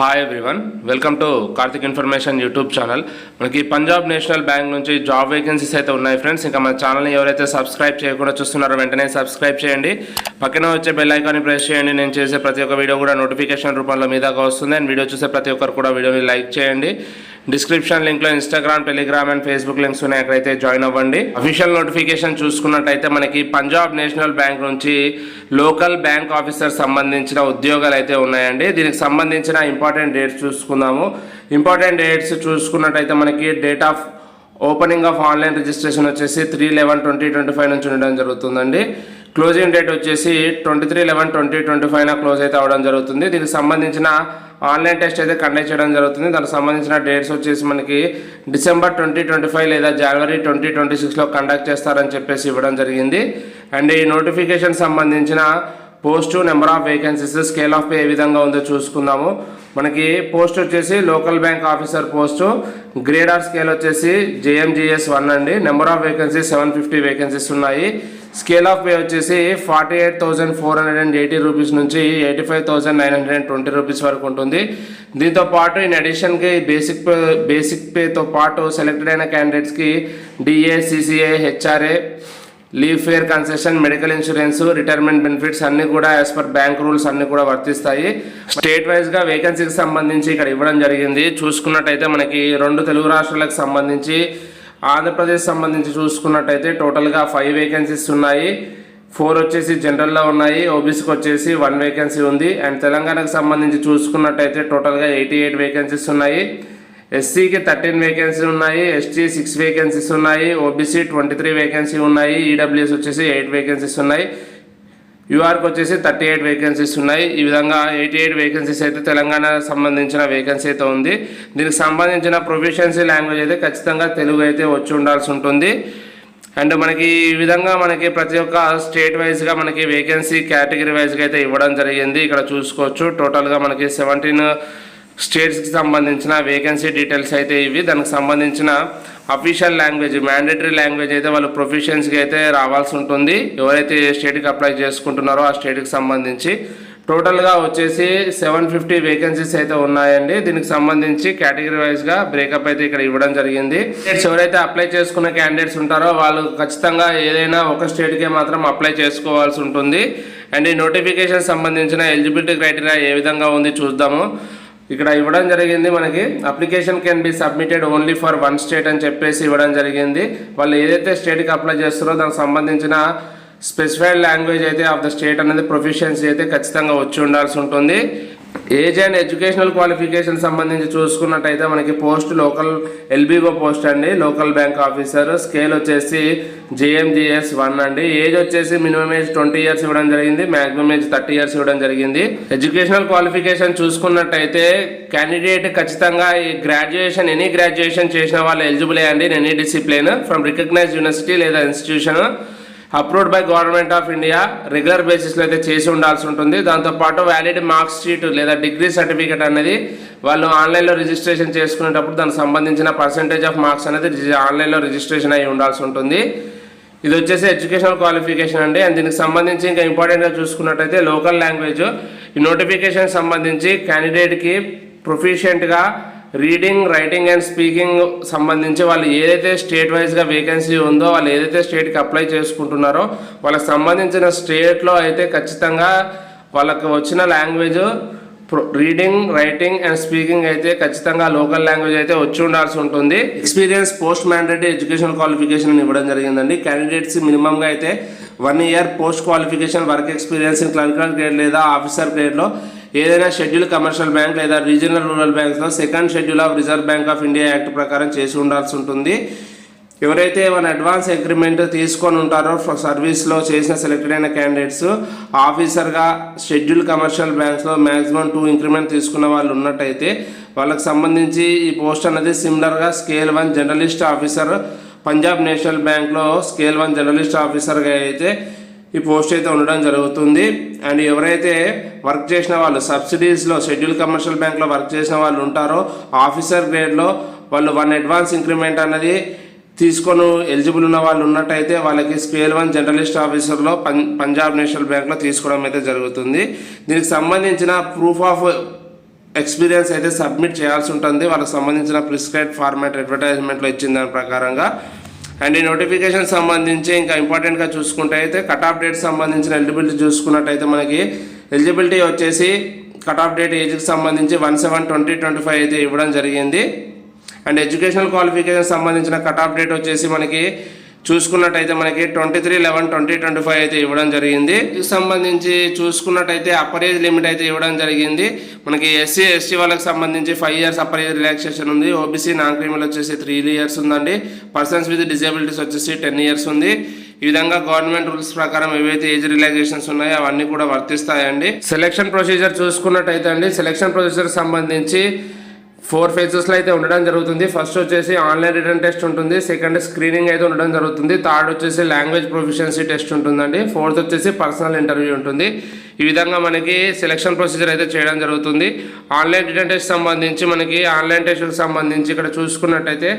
Hi everyone welcome to Karthik information YouTube channel మనకి Punjab national bank నుంచి job vacancies అయితే ఉన్నాయి ఫ్రెండ్స్ ఇంకా మన ఛానల్ని ఎవరైతే సబ్స్క్రైబ్ చేయకుండా చూస్తున్నారో వెంటనే సబ్స్క్రైబ్ చేయండి. పక్కన వచ్చే బెల్ ఐకాన్ని ప్రెస్ చేయండి. నేను చేసే ప్రతి ఒక్క వీడియో కూడా నోటిఫికేషన్ రూపంలో మీ దాకా వస్తుంది. అండ్ వీడియో చూసే ప్రతి ఒక్కరు కూడా వీడియోని లైక్ చేయండి. Description లింక్లో Instagram Telegram and Facebook links ఉన్నాయి. అక్కడైతే జాయిన్ అవ్వండి. అఫీషియల్ నోటిఫికేషన్ చూసుకున్నట్టయితే మనకి పంజాబ్ నేషనల్ బ్యాంక్ నుంచి లోకల్ బ్యాంక్ ఆఫీసర్ సంబంధించిన ఉద్యోగాలు అయితే ఉన్నాయండి. దీనికి సంబంధించిన ఇంపార్టెంట్ డేట్స్ చూసుకుందాము. ఇంపార్టెంట్ డేట్స్ చూసుకున్నట్టయితే మనకి date of opening of online registration వచ్చేసి three eleven twenty twenty five నుంచి ఉండడం జరుగుతుందండి. క్లోజింగ్ డేట్ వచ్చేసి twenty three eleven twenty twenty ఫైవ్న close అయితే అవడం జరుగుతుంది. దీనికి సంబంధించిన ఆన్లైన్ టెస్ట్ అయితే కండక్ట్ చేయడం జరుగుతుంది. దానికి సంబంధించిన డేట్స్ వచ్చేసి మనకి డిసెంబర్ ట్వంటీ ట్వంటీ ఫైవ్ లేదా జనవరి ట్వంటీ ట్వంటీ సిక్స్లో కండక్ట్ చేస్తారని చెప్పేసి ఇవ్వడం జరిగింది. అండ్ ఈ నోటిఫికేషన్ సంబంధించిన post number of vacancies scale of pay ఏ విధంగా ఉందో చూసుకుందాము. మనకి పోస్ట్ వచ్చేసి local bank officer post grade or scale వచ్చేసి జేఎంజిఎస్ వన్ అండి. Number of vacancies seven fifty vacancies ఉన్నాయి. స్కేల్ ఆఫ్ పే వచ్చేసి forty eight thousand four hundred and eighty rupees నుంచి eighty five thousand nine hundred and twenty rupees వరకు ఉంటుంది. దీంతో పాటు in అడిషన్కి బేసిక్ పే బేసిక్ పేతో పాటు సెలెక్టెడ్ అయిన క్యాండిడేట్స్కి DA CCA HRA leave fare concession medical insurance retirement benefits అన్ని కూడా యాజ్ పర్ బ్యాంక్ రూల్స్ అన్ని కూడా వర్తిస్తాయి. స్టేట్ వైజ్గా వేకెన్సీకి సంబంధించి ఇక్కడ ఇవ్వడం జరిగింది. చూసుకున్నట్టయితే మనకి రెండు తెలుగు రాష్ట్రాలకు సంబంధించి ఆంధ్రప్రదేశ్ సంబంధించి చూసుకున్నట్టయితే టోటల్గా ఫైవ్ వేకెన్సీస్ ఉన్నాయి. ఫోర్ వచ్చేసి జనరల్లో ఉన్నాయి. ఓబీసీకి వచ్చేసి వన్ వేకెన్సీ ఉంది. అండ్ తెలంగాణకు సంబంధించి చూసుకున్నట్టయితే టోటల్గా ఎయిటీ ఎయిట్ వేకెన్సీస్ ఉన్నాయి. ఎస్సీకి థర్టీన్ వేకెన్సీ ఉన్నాయి. ఎస్టీ సిక్స్ వేకెన్సీస్ ఉన్నాయి. ఓబీసీ ట్వంటీ త్రీ వేకెన్సీ ఉన్నాయి. ఈడబ్ల్యూఎస్ వచ్చేసి ఎయిట్ వేకెన్సీస్ ఉన్నాయి. యూఆర్కి వచ్చేసి థర్టీ ఎయిట్ వేకెన్సీస్ ఉన్నాయి. ఈ విధంగా ఎయిటీ ఎయిట్ వేకెన్సీస్ అయితే తెలంగాణ సంబంధించిన వేకెన్సీ అయితే ఉంది. దీనికి సంబంధించిన ప్రొఫిషియన్సీ లాంగ్వేజ్ అయితే ఖచ్చితంగా తెలుగు అయితే వచ్చి ఉండాల్సి ఉంటుంది. అండ్ మనకి ఈ విధంగా మనకి ప్రతి ఒక్క స్టేట్ వైజ్గా మనకి వేకెన్సీ కేటగిరీ వైజ్గా అయితే ఇవ్వడం జరిగింది. ఇక్కడ చూసుకోవచ్చు. టోటల్గా మనకి సెవెంటీన్ స్టేట్స్కి సంబంధించిన వేకెన్సీ డీటెయిల్స్ అయితే ఇవి. దానికి సంబంధించిన అఫీషియల్ లాంగ్వేజ్ మ్యాండేటరీ లాంగ్వేజ్ అయితే వాళ్ళు ప్రొఫెషన్స్కి అయితే రావాల్సి ఉంటుంది. ఎవరైతే ఏ స్టేట్కి అప్లై చేసుకుంటున్నారో ఆ స్టేట్కి సంబంధించి. టోటల్గా వచ్చేసి సెవెన్ ఫిఫ్టీ వేకెన్సీస్ అయితే ఉన్నాయండి. దీనికి సంబంధించి కేటగిరీ వైజ్గా బ్రేకప్ అయితే ఇక్కడ ఇవ్వడం జరిగింది. స్టేట్స్ ఎవరైతే అప్లై చేసుకున్న క్యాండిడేట్స్ ఉంటారో వాళ్ళు ఖచ్చితంగా ఏదైనా ఒక స్టేట్కే మాత్రం అప్లై చేసుకోవాల్సి ఉంటుంది. అండ్ ఈ నోటిఫికేషన్ సంబంధించిన ఎలిజిబిలిటీ క్రైటీరియా ఏ విధంగా ఉంది చూద్దాము. ఇక్కడ ఇవ్వడం జరిగింది మనకి. Application can be submitted only for one state అని చెప్పేసి ఇవ్వడం జరిగింది. వాళ్ళు ఏదైతే స్టేట్కి అప్లై చేస్తారో దానికి సంబంధించిన స్పెసిఫైడ్ లాంగ్వేజ్ అయితే ఆఫ్ ద స్టేట్ అనేది ప్రొఫిషియన్సీ అయితే ఖచ్చితంగా వచ్చి ఉండాల్సి ఉంటుంది. ఏజ్ అండ్ ఎడ్యుకేషనల్ క్వాలిఫికేషన్ సంబంధించి చూసుకున్నట్టయితే మనకి పోస్ట్ లోకల్ ఎల్బీఓ పోస్ట్ అండి లోకల్ బ్యాంక్ ఆఫీసర్. స్కేల్ వచ్చేసి జేఎంజిఎస్ వన్ అండి. ఏజ్ వచ్చేసి మినిమం ఏజ్ ట్వంటీ ఇయర్స్ ఇవ్వడం జరిగింది మాక్సిమం ఏజ్ థర్టీ ఇయర్స్ ఇవ్వడం జరిగింది. ఎడ్యుకేషనల్ క్వాలిఫికేషన్ చూసుకున్నట్టయితే క్యాండిడేట్ ఖచ్చితంగా ఈ గ్రాడ్యుయేషన్ ఎనీ గ్రాడ్యుయేషన్ చేసిన వాళ్ళు ఎలిజిబుల్ అండి. Any discipline from recognise university లేదా institution. Approved by government of India regular బేసిస్లో అయితే చేసి ఉండాల్సి ఉంటుంది. దాంతోపాటు వ్యాలిడ్ మార్క్స్ షీట్ లేదా డిగ్రీ సర్టిఫికేట్ అనేది వాళ్ళు ఆన్లైన్లో రిజిస్ట్రేషన్ చేసుకునేటప్పుడు దానికి సంబంధించిన పర్సంటేజ్ ఆఫ్ మార్క్స్ అనేది ఆన్లైన్లో రిజిస్ట్రేషన్ అయి ఉండాల్సి ఉంటుంది. ఇది వచ్చేసి ఎడ్యుకేషనల్ క్వాలిఫికేషన్ అండి. అండ్ దీనికి సంబంధించి ఇంకా ఇంపార్టెంట్గా చూసుకున్నట్టయితే లోకల్ లాంగ్వేజ్ ఈ నోటిఫికేషన్ సంబంధించి క్యాండిడేట్కి ప్రొఫిషియెంట్గా రీడింగ్ రైటింగ్ అండ్ స్పీకింగ్ సంబంధించి వాళ్ళు ఏదైతే స్టేట్ వైజ్గా వేకెన్సీ ఉందో వాళ్ళు ఏదైతే స్టేట్కి అప్లై చేసుకుంటున్నారో వాళ్ళకి సంబంధించిన స్టేట్లో అయితే ఖచ్చితంగా వాళ్ళకి వచ్చిన language reading writing and speaking అయితే ఖచ్చితంగా లోకల్ లాంగ్వేజ్ అయితే వచ్చి ఉండాల్సి ఉంటుంది. Experience post mandatory education qualification ఇవ్వడం జరిగిందండి. క్యాండిడేట్స్ మినిమంగా అయితే one year post qualification work experience in clerical grade లేదా ఆఫీసర్ గ్రేడ్లో ఏదైనా షెడ్యూల్ కమర్షియల్ బ్యాంక్ లేదా regional rural బ్యాంక్స్లో second schedule of reserve bank of India act ప్రకారం చేసి ఉండాల్సి ఉంటుంది. ఎవరైతే మన అడ్వాన్స్ అగ్రిమెంట్ తీసుకొని ఉంటారో సర్వీస్లో చేసిన సెలెక్టెడ్ అయిన క్యాండిడేట్స్ ఆఫీసర్గా షెడ్యూల్ కమర్షియల్ బ్యాంక్స్లో మ్యాక్సిమం టూ ఇంక్రిమెంట్ తీసుకున్న వాళ్ళు ఉన్నట్టయితే వాళ్ళకి సంబంధించి ఈ పోస్ట్ అనేది సిమిలర్గా scale one journalist officer Punjab national బ్యాంక్లో స్కేల్ వన్ జర్నలిస్ట్ ఆఫీసర్గా అయితే ఈ పోస్ట్ అయితే ఉండడం జరుగుతుంది. అండ్ ఎవరైతే వర్క్ చేసిన వాళ్ళు సబ్సిడీస్లో షెడ్యూల్ కమర్షియల్ బ్యాంక్లో వర్క్ చేసిన వాళ్ళు ఉంటారో ఆఫీసర్ గ్రేడ్లో వాళ్ళు వన్ అడ్వాన్స్ ఇంక్రిమెంట్ అన్నది తీసుకొని ఎలిజిబుల్ ఉన్న వాళ్ళు ఉన్నట్టయితే వాళ్ళకి స్కేల్ వన్ జర్నలిస్ట్ ఆఫీసర్లో పం పంజాబ్ నేషనల్ బ్యాంక్లో తీసుకోవడం అయితే జరుగుతుంది. దీనికి సంబంధించిన ప్రూఫ్ ఆఫ్ ఎక్స్పీరియన్స్ అయితే సబ్మిట్ చేయాల్సి ఉంటుంది. వాళ్ళకి సంబంధించిన ప్రిస్క్రైబ్ ఫార్మాట్ అడ్వర్టైజ్మెంట్లో ఇచ్చిన దాని ప్రకారంగా. అండ్ ఈ నోటిఫికేషన్ సంబంధించి ఇంకా ఇంపార్టెంట్గా చూసుకుంటే అయితే కట్ ఆఫ్ డేట్ సంబంధించిన ఎలిజిబిలిటీ చూసుకున్నట్టయితే మనకి ఎలిజిబిలిటీ వచ్చేసి కట్ ఆఫ్ డేట్ ఏజ్కి సంబంధించి one seven twenty twenty five అయితే ఇవ్వడం జరిగింది. అండ్ ఎడ్యుకేషనల్ క్వాలిఫికేషన్ సంబంధించిన కట్ ఆఫ్ డేట్ వచ్చేసి మనకి చూసుకున్నట్టయితే మనకి twenty three eleven twenty twenty five అయితే ఇవ్వడం జరిగింది. ఇది సంబంధించి చూసుకున్నట్టయితే అప్పర్ ఏజ్ లిమిట్ అయితే ఇవ్వడం జరిగింది. మనకి ఎస్సీ ఎస్టీ వాళ్ళకి సంబంధించి five years upper age relaxation ఉంది. ఓబీసీ నాన్ క్రిమినల్ వచ్చేసి త్రీ ఇయర్స్ ఉందండి. పర్సన్స్ విత్ డిజేబిలిటీస్ వచ్చేసి టెన్ ఇయర్స్ ఉంది. ఈ విధంగా గవర్నమెంట్ రూల్స్ ప్రకారం ఏవైతే ఏజ్ రిలాక్సేషన్స్ ఉన్నాయో అవన్నీ కూడా వర్తిస్తాయండి. సెలక్షన్ ప్రొసీజర్ చూసుకున్నట్టయితే అండి సెలెక్షన్ ప్రొసీజర్ సంబంధించి ఫోర్ ఫేజెస్లో అయితే ఉండడం జరుగుతుంది. ఫస్ట్ వచ్చేసి ఆన్లైన్ రిటర్న్ టెస్ట్ ఉంటుంది. సెకండ్ స్క్రీనింగ్ అయితే ఉండడం జరుగుతుంది. థర్డ్ వచ్చేసి లాంగ్వేజ్ ప్రొఫిషియన్సీ టెస్ట్ ఉంటుందండి. ఫోర్త్ వచ్చేసి పర్సనల్ ఇంటర్వ్యూ ఉంటుంది. ఈ విధంగా మనకి సెలక్షన్ ప్రొసీజర్ అయితే చేయడం జరుగుతుంది. ఆన్లైన్ రిటర్న్ టెస్ట్ సంబంధించి మనకి ఆన్లైన్ టెస్ట్కి సంబంధించి ఇక్కడ చూసుకున్నట్టయితే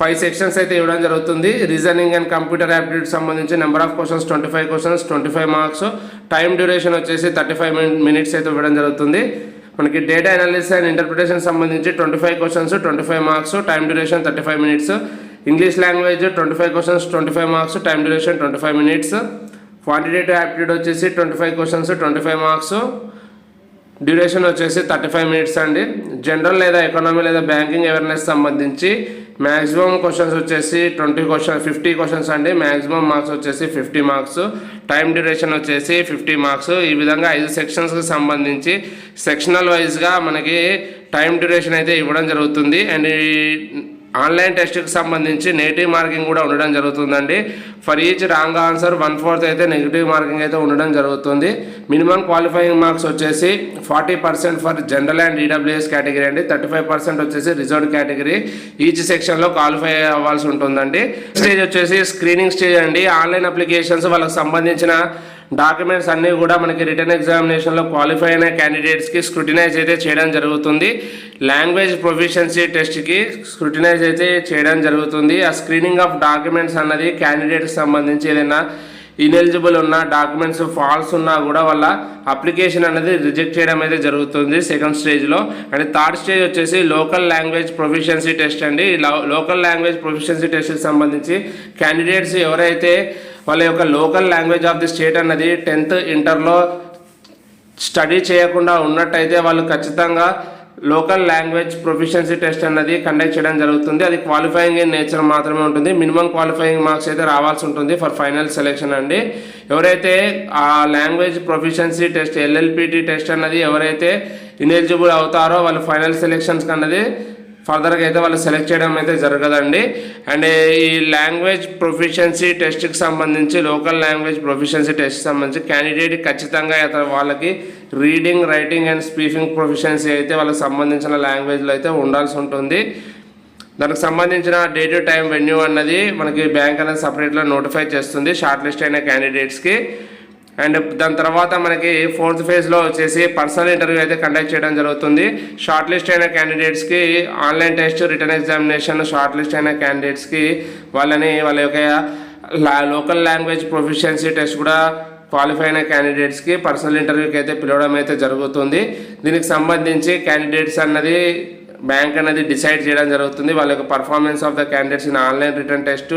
ఫైవ్ సెక్షన్స్ అయితే ఇవ్వడం జరుగుతుంది. రీజనింగ్ అండ్ కంప్యూటర్ యాప్టిట్యూడ్ సంబంధించి number of questions twenty five questions twenty five marks time duration వచ్చేసి థర్టీ ఫైవ్ మినిట్స్ అయితే ఇవ్వడం జరుగుతుంది. మనకి డేటా అనాలిసిస్ అండ్ ఇంటర్ప్రిటేషన్ సంబంధించి twenty five questions twenty five marks time duration thirty five minutes English language twenty five questions twenty five marks time duration twenty five minutes quantitative aptitude వచ్చేసి twenty five questions twenty five marks duration వచ్చేసి thirty five minutes అండి. General లేదా economy లేదా banking awareness సంబంధించి maximum questions వచ్చేసి twenty question fifty questions అండి. Maximum marks వచ్చేసి fifty marks. Time duration వచ్చేసి ఫిఫ్టీ మార్క్స్. ఈ విధంగా ఐదు సెక్షన్స్కి సంబంధించి సెక్షనల్ వైజ్గా మనకి టైం డ్యూరేషన్ అయితే ఇవ్వడం జరుగుతుంది. అండ్ ఆన్లైన్ టెస్ట్కి సంబంధించి నెగిటివ్ మార్కింగ్ కూడా ఉండడం జరుగుతుందండి. For each wrong answer one fourth అయితే నెగిటివ్ మార్కింగ్ అయితే ఉండడం జరుగుతుంది. మినిమం క్వాలిఫైయింగ్ మార్క్స్ వచ్చేసి forty percent for general and EWS category అండి. థర్టీ ఫైవ్ పర్సెంట్ వచ్చేసి రిజర్వ్డ్ కేటగిరీ. ఈచ్ సెక్షన్లో క్వాలిఫై అవ్వాల్సి ఉంటుందండి. స్టేజ్ వచ్చేసి స్క్రీనింగ్ స్టేజ్ అండి. ఆన్లైన్ అప్లికేషన్స్ వాళ్ళకి సంబంధించిన డాక్యుమెంట్స్ అన్నీ కూడా మనకి రిటర్న్ ఎగ్జామినేషన్లో క్వాలిఫై అయిన క్యాండిడేట్స్కి స్క్రూటినైజ్ అయితే చేయడం జరుగుతుంది. లాంగ్వేజ్ ప్రొఫిషియన్సీ టెస్ట్కి స్క్రూటినైజ్ అయితే చేయడం జరుగుతుంది. ఆ స్క్రీనింగ్ ఆఫ్ డాక్యుమెంట్స్ అన్నది క్యాండిడేట్కి సంబంధించి ఏదైనా ఇనెలిజిబుల్ ఉన్న డాక్యుమెంట్స్ ఫాల్స్ ఉన్నా కూడా వాళ్ళ అప్లికేషన్ అనేది రిజెక్ట్ చేయడం అయితే జరుగుతుంది సెకండ్ స్టేజ్లో అండ్ థర్డ్ స్టేజ్ వచ్చేసి లోకల్ లాంగ్వేజ్ ప్రొఫిషియన్సీ టెస్ట్ అండి. లోకల్ లాంగ్వేజ్ ప్రొఫిషియన్సీ టెస్ట్కి సంబంధించి క్యాండిడేట్స్ ఎవరైతే వాళ్ళ యొక్క local language of the state అన్నది టెన్త్ ఇంటర్లో స్టడీ చేయకుండా ఉన్నట్టయితే వాళ్ళు ఖచ్చితంగా లోకల్ లాంగ్వేజ్ ప్రొఫిషియన్సీ టెస్ట్ అన్నది కండక్ట్ చేయడం జరుగుతుంది. అది క్వాలిఫైయింగ్ ఇన్ నేచర్ మాత్రమే ఉంటుంది. మినిమం క్వాలిఫైయింగ్ మార్క్స్ అయితే రావాల్సి ఉంటుంది ఫర్ ఫైనల్ సెలెక్షన్ అండి. ఎవరైతే ఆ language proficiency test LLPT test అన్నది ఎవరైతే ఇనెలిజిబుల్ అవుతారో వాళ్ళు ఫైనల్ సెలెక్షన్స్ అన్నది ఫర్దర్గా అయితే వాళ్ళు సెలెక్ట్ చేయడం అయితే జరగదండి. అండ్ ఈ లాంగ్వేజ్ ప్రొఫిషియన్సీ టెస్ట్కి సంబంధించి లోకల్ లాంగ్వేజ్ ప్రొఫిషియన్సీ టెస్ట్ సంబంధించి క్యాండిడేట్ ఖచ్చితంగా అతను వాళ్ళకి reading writing and speaking proficiency అయితే వాళ్ళకి సంబంధించిన లాంగ్వేజ్లో అయితే ఉండాల్సి ఉంటుంది. దానికి సంబంధించిన డే టు టైం వెన్యూ అన్నది మనకి బ్యాంక్ అనేది సపరేట్లో నోటిఫై చేస్తుంది. షార్ట్ లిస్ట్ అయిన క్యాండిడేట్స్కి. అండ్ దాని తర్వాత మనకి ఫోర్త్ ఫేజ్లో వచ్చేసి పర్సనల్ ఇంటర్వ్యూ అయితే కండక్ట్ చేయడం జరుగుతుంది. షార్ట్ లిస్ట్ అయిన క్యాండిడేట్స్కి online test written examination short list అయిన క్యాండిడేట్స్కి వాళ్ళని వాళ్ళ యొక్క లోకల్ లాంగ్వేజ్ ప్రొఫిషియన్సీ టెస్ట్ కూడా క్వాలిఫై అయిన క్యాండిడేట్స్కి పర్సనల్ ఇంటర్వ్యూకి అయితే పిలవడం అయితే జరుగుతుంది. దీనికి సంబంధించి క్యాండిడేట్స్ అన్నది బ్యాంక్ అనేది డిసైడ్ చేయడం జరుగుతుంది. వాళ్ళ యొక్క performance of the candidates in online written test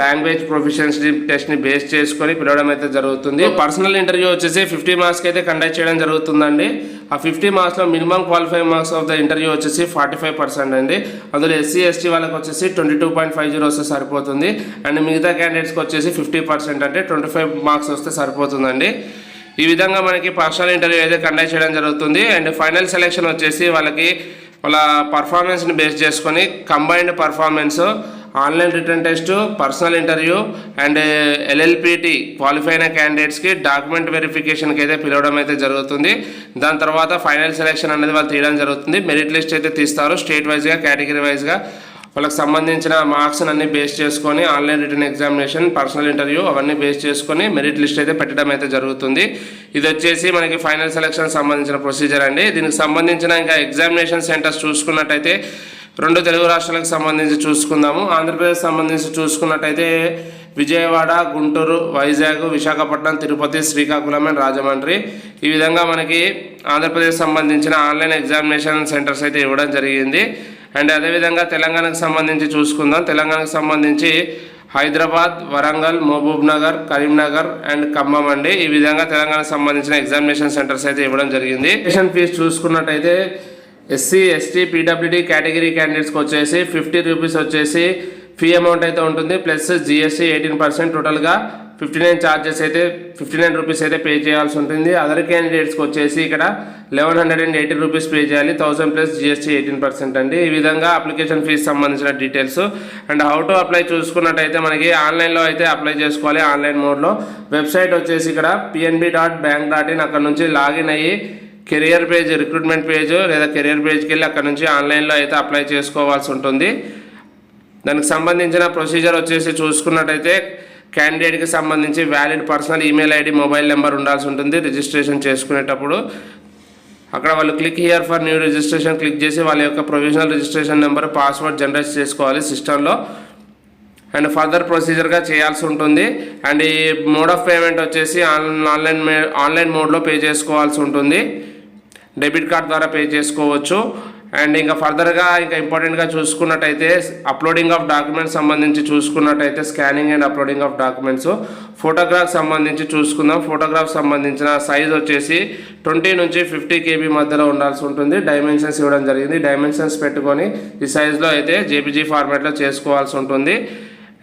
language proficiency టెస్ట్ని base చేసుకొని పిలవడం అయితే జరుగుతుంది. పర్సనల్ ఇంటర్వ్యూ వచ్చేసి ఫిఫ్టీ మార్క్స్కి అయితే కండక్ట్ చేయడం జరుగుతుందండి. ఆ fifty మార్క్స్లో minimum qualify marks of the interview వచ్చేసి ఫార్టీ ఫైవ్ పర్సెంట్ అండి. అందులో ఎస్సీ ఎస్టీ వాళ్ళకి వచ్చేసి twenty two point five zero వస్తే సరిపోతుంది. అండ్ మిగతా క్యాండిడేట్స్కి వచ్చేసి ఫిఫ్టీ పర్సెంట్ అంటే ట్వంటీ ఫైవ్ మార్క్స్ వస్తే సరిపోతుందండి. ఈ విధంగా మనకి పర్సనల్ ఇంటర్వ్యూ అయితే కండక్ట్ చేయడం జరుగుతుంది. అండ్ ఫైనల్ సెలెక్షన్ వచ్చేసి వాళ్ళకి వాళ్ళ పర్ఫార్మెన్స్ని బేస్ చేసుకొని combined performance online written test personal interview and LLPT qualify అయిన క్యాండిడేట్స్కి డాక్యుమెంట్ వెరిఫికేషన్కి అయితే పిలవడం అయితే జరుగుతుంది. దాని తర్వాత ఫైనల్ సెలెక్షన్ అనేది వాళ్ళు తీయడం జరుగుతుంది. మెరిట్ లిస్ట్ అయితే తీస్తారు. స్టేట్ వైజ్గా కేటగిరీ వైజ్గా వాళ్ళకి సంబంధించిన మార్క్స్ అన్ని బేస్ చేసుకొని online written examination personal interview అవన్నీ బేస్ చేసుకొని మెరిట్ లిస్ట్ అయితే పెట్టడం అయితే జరుగుతుంది. ఇది వచ్చేసి మనకి ఫైనల్ సెలక్షన్ సంబంధించిన ప్రొసీజర్ అండి. దీనికి సంబంధించిన ఇంకా ఎగ్జామినేషన్ సెంటర్స్ చూసుకున్నట్టయితే రెండు తెలుగు రాష్ట్రాలకు సంబంధించి చూసుకుందాము. ఆంధ్రప్రదేశ్ సంబంధించి చూసుకున్నట్టయితే విజయవాడ గుంటూరు వైజాగ్ విశాఖపట్నం తిరుపతి శ్రీకాకుళం అండ్ రాజమండ్రి. ఈ విధంగా మనకి ఆంధ్రప్రదేశ్ సంబంధించిన ఆన్లైన్ ఎగ్జామినేషన్ సెంటర్స్ అయితే ఇవ్వడం జరిగింది. అండ్ అదేవిధంగా తెలంగాణకు సంబంధించి చూసుకుందాం. తెలంగాణకు సంబంధించి హైదరాబాద్ వరంగల్ మహబూబ్ నగర్ కరీంనగర్ అండ్ ఖమ్మం అండి. ఈ విధంగా తెలంగాణకు సంబంధించిన ఎగ్జామినేషన్ సెంటర్స్ అయితే ఇవ్వడం జరిగింది. ట్యూషన్ ఫీజు చూసుకున్నట్టయితే ఎస్సీ ఎస్టీ పీడబ్ల్యూడీ కేటగిరీ క్యాండిడేట్స్కి వచ్చేసి ఫిఫ్టీ రూపీస్ వచ్చేసి ఫీ అమౌంట్ అయితే ఉంటుంది. ప్లస్ జిఎస్టీ ఎయిటీన్ పర్సెంట్ టోటల్గా ఫిఫ్టీ నైన్ ఛార్జెస్ అయితే ఫిఫ్టీ నైన్ రూపీస్ అయితే పే చేయాల్సి ఉంటుంది. అదర్ క్యాండిడేట్స్కి వచ్చేసి ఇక్కడ eleven hundred and eighty rupees pay చేయాలి. Thousand plus GST eighteen percent అండి. ఈ విధంగా అప్లికేషన్ ఫీజు సంబంధించిన details and how to apply చూసుకున్నట్టయితే మనకి ఆన్లైన్లో అయితే అప్లై చేసుకోవాలి. ఆన్లైన్ మోడ్లో. వెబ్సైట్ వచ్చేసి ఇక్కడ PNB dot bank dot in అక్కడ నుంచి లాగిన్ అయ్యి కెరియర్ పేజ్ రిక్రూట్మెంట్ పేజ్ లేదా కెరియర్ పేజ్కి వెళ్ళి అక్కడ నుంచి ఆన్లైన్లో అయితే అప్లై చేసుకోవాల్సి ఉంటుంది. దానికి సంబంధించిన ప్రొసీజర్ వచ్చేసి చూసుకున్నట్టయితే క్యాండిడేట్కి సంబంధించి valid personal email ID mobile number ఉండాల్సి ఉంటుంది రిజిస్ట్రేషన్ చేసుకునేటప్పుడు. అక్కడ వాళ్ళు click here for new registration click చేసి వాళ్ళ యొక్క provisional registration number password generate చేసుకోవాలి సిస్టంలో. అండ్ ఫర్దర్ ప్రొసీజర్గా చేయాల్సి ఉంటుంది. అండ్ ఈ మోడ్ ఆఫ్ పేమెంట్ వచ్చేసి ఆన్- ఆన్లైన్ ఆన్లైన్ మోడ్లో పే చేసుకోవాల్సి ఉంటుంది. డెబిట్ కార్డ్ ద్వారా పే చేసుకోవచ్చు. అండ్ ఇంకా ఫర్దర్గా ఇంకా ఇంపార్టెంట్గా చూసుకున్నట్టయితే అప్లోడింగ్ ఆఫ్ డాక్యుమెంట్స్ సంబంధించి చూసుకున్నట్టయితే scanning and uploading of documents. Photograph సంబంధించి చూసుకుందాం. ఫోటోగ్రాఫ్ సంబంధించిన సైజ్ వచ్చేసి ట్వంటీ నుంచి ఫిఫ్టీ కేబీ మధ్యలో ఉండాల్సి ఉంటుంది. డైమెన్షన్స్ ఇవ్వడం జరిగింది. డైమెన్షన్స్ పెట్టుకొని ఈ సైజులో అయితే జేపీజీ ఫార్మాట్లో చేసుకోవాల్సి ఉంటుంది.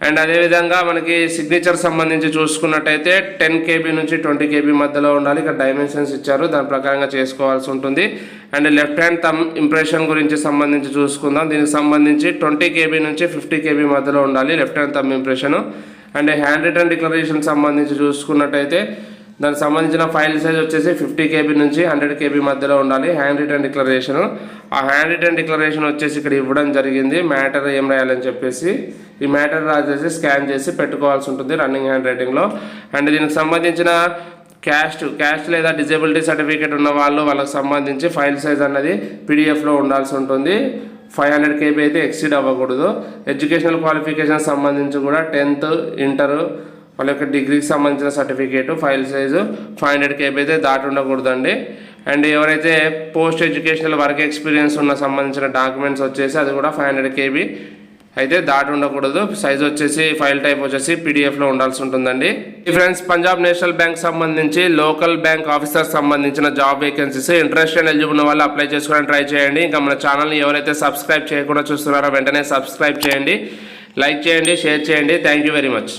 అండ్ అదేవిధంగా మనకి సిగ్నేచర్ సంబంధించి చూసుకున్నట్టయితే టెన్ కేబీ నుంచి ట్వంటీ కేబీ మధ్యలో ఉండాలి. ఇక్కడ డైమెన్షన్స్ ఇచ్చారు. దాని ప్రకారంగా చేసుకోవాల్సి ఉంటుంది. And left hand thumb impression గురించి సంబంధించి చూసుకుందాం. దీనికి సంబంధించి ట్వంటీ కేబీ నుంచి ఫిఫ్టీ కేబీ మధ్యలో ఉండాలి. Left hand thumb impression and handwritten declaration సంబంధించి చూసుకున్నట్టయితే దానికి సంబంధించిన ఫైల్ సైజ్ వచ్చేసి ఫిఫ్టీ కేబీ నుంచి హండ్రెడ్ కేబీ మధ్యలో ఉండాలి. Handwritten declaration. ఆ హ్యాండ్ రిటర్న్ డిక్లరేషన్ వచ్చేసి ఇక్కడ ఇవ్వడం జరిగింది. మ్యాటర్ ఏం రాయాలని చెప్పేసి ఈ మ్యాటర్ రాసేసి స్కాన్ చేసి పెట్టుకోవాల్సి ఉంటుంది రన్నింగ్ హ్యాండ్ రైటింగ్లో. అండ్ దీనికి సంబంధించిన క్యాస్ట్ క్యాస్ట్ లేదా డిజేబిలిటీ సర్టిఫికేట్ ఉన్న వాళ్ళు వాళ్ళకి సంబంధించి ఫైల్ సైజ్ అన్నది పీడిఎఫ్లో ఉండాల్సి ఉంటుంది. ఫైవ్ హండ్రెడ్ కేబీ అయితే ఎక్సీడ్ అవ్వకూడదు. ఎడ్యుకేషనల్ క్వాలిఫికేషన్ సంబంధించి కూడా టెన్త్ ఇంటర్ వాళ్ళ యొక్క డిగ్రీకి సంబంధించిన certificate file size five hundred KB అయితే దాటి ఉండకూడదండి. అండ్ ఎవరైతే పోస్ట్ ఎడ్యుకేషనల్ వర్క్ ఎక్స్పీరియన్స్ ఉన్న సంబంధించిన డాక్యుమెంట్స్ వచ్చేసి అది కూడా ఫైవ్ హండ్రెడ్ కేబీ అయితే దాటి ఉండకూడదు. సైజ్ వచ్చేసి ఫైల్ టైప్ వచ్చేసి పీడిఎఫ్లో ఉండాల్సి ఉంటుందండి. ఈ ఫ్రెండ్స్ పంజాబ్ నేషనల్ బ్యాంక్ సంబంధించి లోకల్ బ్యాంక్ ఆఫీసర్ సంబంధించిన job vacancies interest and eligible ఉన్న వాళ్ళు అప్లై చేసుకోవడానికి ట్రై చేయండి. ఇంకా మన ఛానల్ని ఎవరైతే సబ్స్క్రైబ్ చేయకుండా చూస్తున్నారో వెంటనే సబ్స్క్రైబ్ చేయండి. లైక్ చేయండి షేర్ చేయండి. Thank you very much